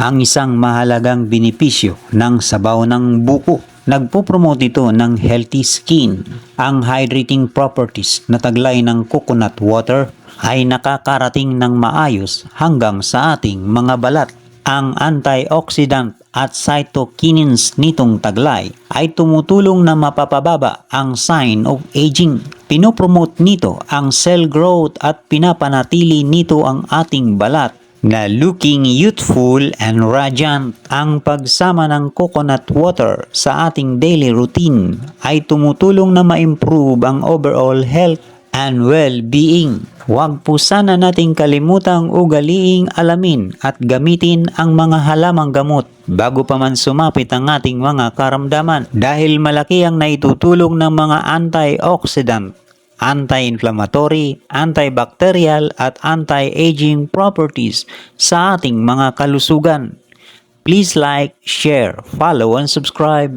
ang isang mahalagang benepisyo ng sabaw ng buko. Nagpo-promote ito ng healthy skin. Ang hydrating properties na taglay ng coconut water ay nakakarating ng maayos hanggang sa ating mga balat. Ang antioxidant at cytokinins nitong taglay ay tumutulong na mapapababa ang sign of aging. Pinopromote nito ang cell growth at pinapanatili nito ang ating balat na looking youthful and radiant. Ang pagsama ng coconut water sa ating daily routine ay tumutulong na ma-improve ang overall health and well-being. Huwag po sana nating kalimutang ugaliing alamin at gamitin ang mga halamang gamot bago pa man sumapit ang ating mga karamdaman dahil malaki ang naitutulong ng mga antioxidant anti-inflammatory, antibacterial at anti-aging properties sa ating mga kalusugan. Please like, share, follow and subscribe.